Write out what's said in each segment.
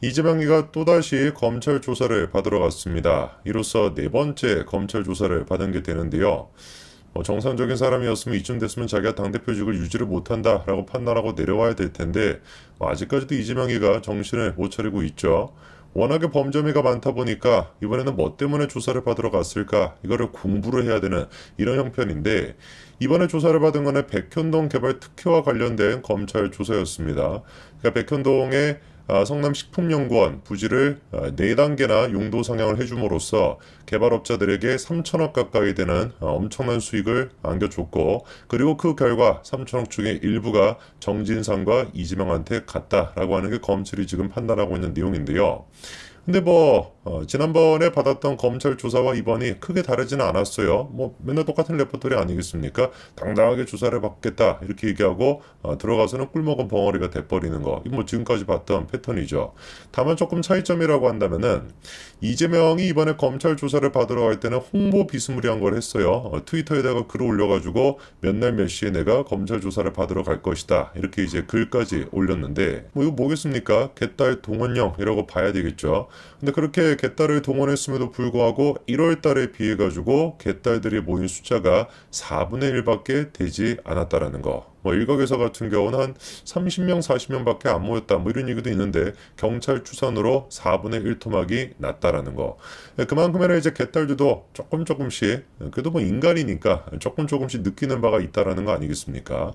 이재명이가 또다시 검찰 조사를 받으러 갔습니다. 이로써 네 번째 검찰 조사를 받은 게 되는데요. 뭐 정상적인 사람이었으면 이쯤 됐으면 자기가 당대표직을 유지를 못한다라고 판단하고 내려와야 될 텐데 뭐 아직까지도 이재명이가 정신을 못 차리고 있죠. 워낙에 범죄미가 많다 보니까 이번에는 뭐 때문에 조사를 받으러 갔을까 이거를 공부를 해야 되는 이런 형편인데 이번에 조사를 받은 거는 백현동 개발 특혜와 관련된 검찰 조사였습니다. 그러니까 백현동의 아, 성남식품연구원 부지를 아, 4단계나 용도 상향을 해줌으로써 개발업자들에게 3천억 가까이 되는 어, 엄청난 수익을 안겨줬고 그리고 그 결과 3천억 중에 일부가 정진상과 이재명한테 갔다라고 하는 게 검찰이 지금 판단하고 있는 내용인데요. 근데 뭐 어, 지난번에 받았던 검찰 조사와 이번이 크게 다르지는 않았어요. 뭐 맨날 똑같은 레포토리 아니겠습니까? 당당하게 조사를 받겠다 이렇게 얘기하고 어, 들어가서는 꿀먹은 벙어리가 돼버리는 거. 이거 뭐 지금까지 봤던 패턴이죠. 다만 조금 차이점이라고 한다면은 이재명이 이번에 검찰 조사를 받으러 갈 때는 홍보 비스무리한 걸 했어요. 어, 트위터에다가 글을 올려가지고 몇 날 몇 시에 내가 검찰 조사를 받으러 갈 것이다 이렇게 이제 글까지 올렸는데 뭐 이거 뭐겠습니까? 개딸 동원령이라고 봐야 되겠죠. 근데 그렇게 개딸을 동원했음에도 불구하고 1월 달에 비해 가지고 개딸들이 모인 숫자가 4분의 1밖에 되지 않았다라는 거. 뭐 일각에서 같은 경우는 한 30명, 40명 밖에 안 모였다. 뭐 이런 얘기도 있는데 경찰 추산으로 4분의 1 토막이 났다라는 거. 예, 그만큼이나 이제 개딸들도 조금 조금씩 그래도 뭐 인간이니까 조금 조금씩 느끼는 바가 있다라는 거 아니겠습니까?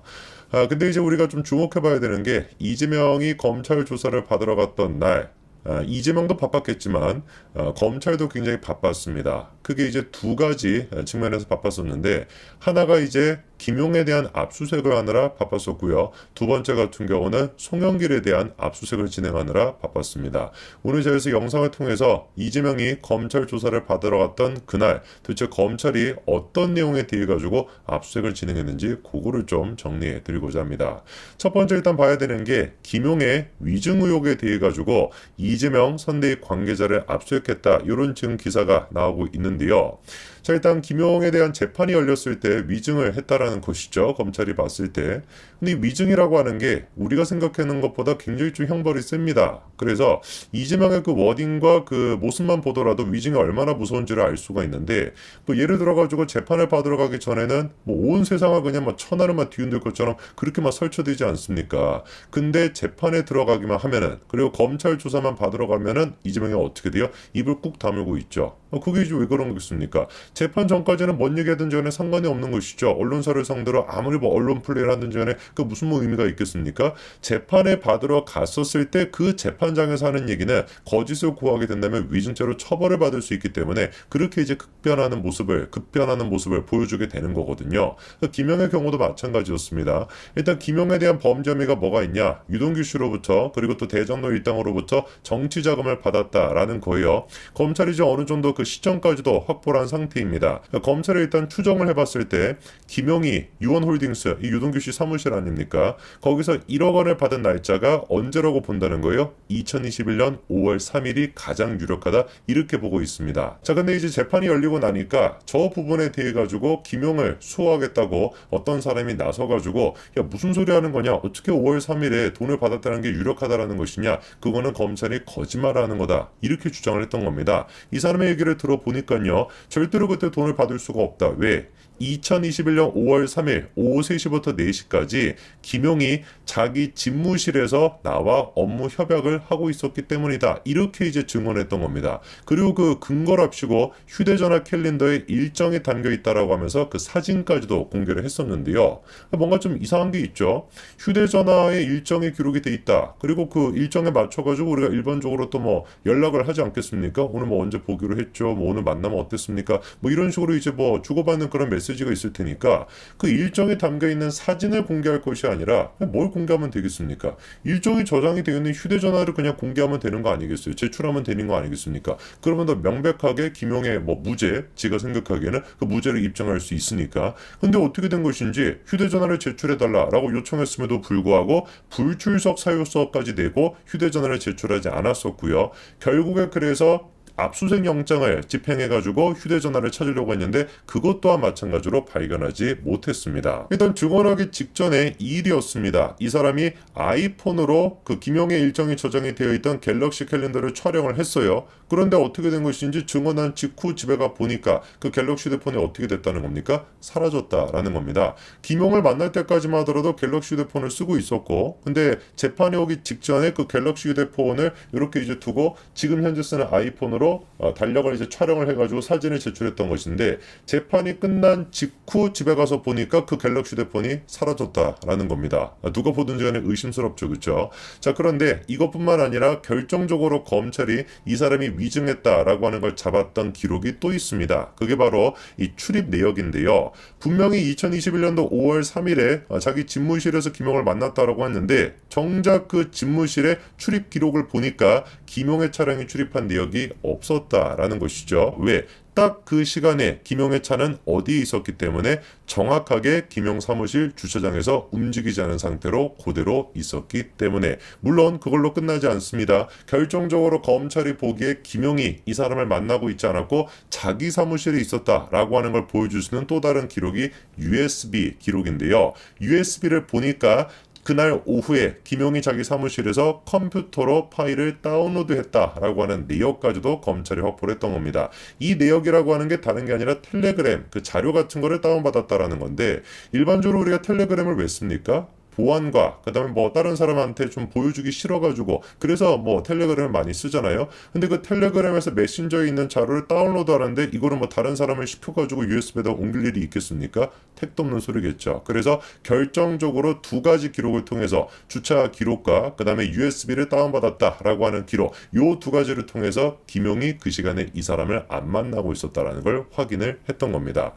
아 근데 이제 우리가 좀 주목해 봐야 되는 게 이재명이 검찰 조사를 받으러 갔던 날. 아, 이재명도 바빴겠지만 어, 검찰도 굉장히 바빴습니다. 크게 이제 두 가지 측면에서 바빴었는데 하나가 이제 김용에 대한 압수수색을 하느라 바빴었고요. 두 번째 같은 경우는 송영길에 대한 압수수색을 진행하느라 바빴습니다. 오늘 저에서 영상을 통해서 이재명이 검찰 조사를 받으러 갔던 그날 도대체 검찰이 어떤 내용에 대해 가지고 압수수색을 진행했는지 그거를 좀 정리해 드리고자 합니다. 첫 번째 일단 봐야 되는 게 김용의 위증 의혹에 대해 가지고 이 재명 선대위 관계자를 압수했겠다 이런 지금 기사가 나오고 있는데요. 자 일단 김용에 대한 재판이 열렸을 때 위증을 했다라는 것이죠. 검찰이 봤을 때. 근데 이 위증이라고 하는 게 우리가 생각하는 것보다 굉장히 좀 형벌이 셉니다. 그래서 이재명의 그 워딩과 그 모습만 보더라도 위증이 얼마나 무서운지를 알 수가 있는데 뭐 예를 들어 가지고 재판을 받으러 가기 전에는 뭐 온 세상을 그냥 막 천하를 막 뒤흔들 것처럼 그렇게 막 설쳐되지 않습니까? 근데 재판에 들어가기만 하면은 그리고 검찰 조사만 받으러 가면은 이재명이 어떻게 돼요? 입을 꾹 다물고 있죠. 어, 그게 이제 왜 그런 거겠습니까? 재판 전까지는 뭔 얘기하든지 간에 상관이 없는 것이죠. 언론사를 상대로 아무리 뭐 언론 플레이를 하든지 간에 그 무슨 뭐 의미가 있겠습니까? 재판에 받으러 갔었을 때 그 재판장에서 하는 얘기는 거짓을 고하게 된다면 위증죄로 처벌을 받을 수 있기 때문에 그렇게 이제 급변하는 모습을 급변하는 모습을 보여주게 되는 거거든요. 김영의 경우도 마찬가지였습니다. 일단 김영에 대한 범죄 혐의가 뭐가 있냐? 유동규 씨로부터 그리고 또 대전로 일당으로부터 정치 자금을 받았다라는 거예요. 검찰이 이제 어느 정도 그 시점까지도 확보를 한 상태입니다. 그러니까 검찰이 일단 추정을 해봤을 때 김용이 유원홀딩스 이 유동규 씨 사무실 아닙니까? 거기서 1억 원을 받은 날짜가 언제라고 본다는 거예요? 2021년 5월 3일이 가장 유력하다 이렇게 보고 있습니다. 자 근데 이제 재판이 열리고 나니까 저 부분에 대해 가지고 김용을 수호하겠다고 어떤 사람이 나서 가지고 야 무슨 소리 하는 거냐? 어떻게 5월 3일에 돈을 받았다는 게 유력하다라는 것이냐? 그거는 검찰이 거짓말하는 거다 이렇게 주장을 했던 겁니다. 이 사람의 얘기를 들어보니까요 절대로 그때 돈을 받을 수가 없다. 왜? 2021년 5월 3일 오후 3시부터 4시까지 김용이 자기 집무실에서 나와 업무 협약을 하고 있었기 때문이다. 이렇게 이제 증언했던 겁니다. 그리고 그 근거랍시고 휴대전화 캘린더에 일정이 담겨 있다라고 하면서 그 사진까지도 공개를 했었는데요. 뭔가 좀 이상한 게 있죠. 휴대전화에 일정이 기록이 돼 있다. 그리고 그 일정에 맞춰가지고 우리가 일반적으로 또 뭐 연락을 하지 않겠습니까? 오늘 뭐 언제 보기로 했죠. 뭐 오늘 만나면 어땠습니까? 뭐 이런 식으로 이제 뭐 주고받는 그런 메시지 가 있을 테니까 그 일정에 담겨 있는 사진을 공개할 것이 아니라 뭘 공개하면 되겠습니까? 일정이 저장이 되어 있는 휴대전화를 그냥 공개하면 되는 거 아니겠어요? 제출하면 되는 거 아니겠습니까? 그러면 더 명백하게 김용의 뭐 무죄, 지가 생각하기에는 그 무죄를 입증할 수 있으니까. 근데 어떻게 된 것인지 휴대전화를 제출해달라라고 요청했음에도 불구하고 불출석 사유서까지 내고 휴대전화를 제출하지 않았었고요. 결국에 그래서 압수수색 영장을 집행해가지고 휴대전화를 찾으려고 했는데 그것 또한 마찬가지로 발견하지 못했습니다. 일단 증언하기 직전에 이 일이었습니다. 이 사람이 아이폰으로 그 김용의 일정이 저장이 되어 있던 갤럭시 캘린더를 촬영을 했어요. 그런데 어떻게 된 것인지 증언한 직후 집에 가 보니까 그 갤럭시 휴대폰이 어떻게 됐다는 겁니까? 사라졌다라는 겁니다. 김용을 만날 때까지만 하더라도 갤럭시 휴대폰을 쓰고 있었고, 근데 재판이 오기 직전에 그 갤럭시 휴대폰을 이렇게 이제 두고 지금 현재 쓰는 아이폰으로 어, 달력을 이제 촬영을 해가지고 사진을 제출했던 것인데 재판이 끝난 직후 집에 가서 보니까 그 갤럭시 휴대폰이 사라졌다라는 겁니다. 아, 누가 보든지 간에 의심스럽죠, 그렇죠? 자 그런데 이것뿐만 아니라 결정적으로 검찰이 이 사람이 위증했다라고 하는 걸 잡았던 기록이 또 있습니다. 그게 바로 이 출입 내역인데요. 분명히 2021년도 5월 3일에 어, 자기 집무실에서 김용을 만났다라고 했는데 정작 그 집무실에 출입 기록을 보니까 김용의 차량이 출입한 내역이 없었다라는 것이죠. 왜? 딱 그 시간에 김용의 차는 어디에 있었기 때문에 정확하게 김용 사무실 주차장에서 움직이지 않은 상태로 그대로 있었기 때문에 물론 그걸로 끝나지 않습니다. 결정적으로 검찰이 보기에 김용이 이 사람을 만나고 있지 않았고 자기 사무실에 있었다라고 하는 걸 보여줄 수 있는 또 다른 기록이 USB 기록인데요. USB를 보니까 그날 오후에 김용이 자기 사무실에서 컴퓨터로 파일을 다운로드했다라고 하는 내역까지도 검찰이 확보를 했던 겁니다. 이 내역이라고 하는 게 다른 게 아니라 텔레그램 그 자료 같은 거를 다운받았다라는 건데 일반적으로 우리가 텔레그램을 왜 씁니까? 보안과 그다음에 뭐 다른 사람한테 좀 보여주기 싫어가지고 그래서 뭐 텔레그램을 많이 쓰잖아요. 근데 그 텔레그램에서 메신저에 있는 자료를 다운로드하는데 이거를 뭐 다른 사람을 시켜가지고 USB에다 옮길 일이 있겠습니까? 택도 없는 소리겠죠. 그래서 결정적으로 두 가지 기록을 통해서 주차 기록과 그다음에 USB를 다운받았다라고 하는 기록 요 두 가지를 통해서 김용이 그 시간에 이 사람을 안 만나고 있었다라는 걸 확인을 했던 겁니다.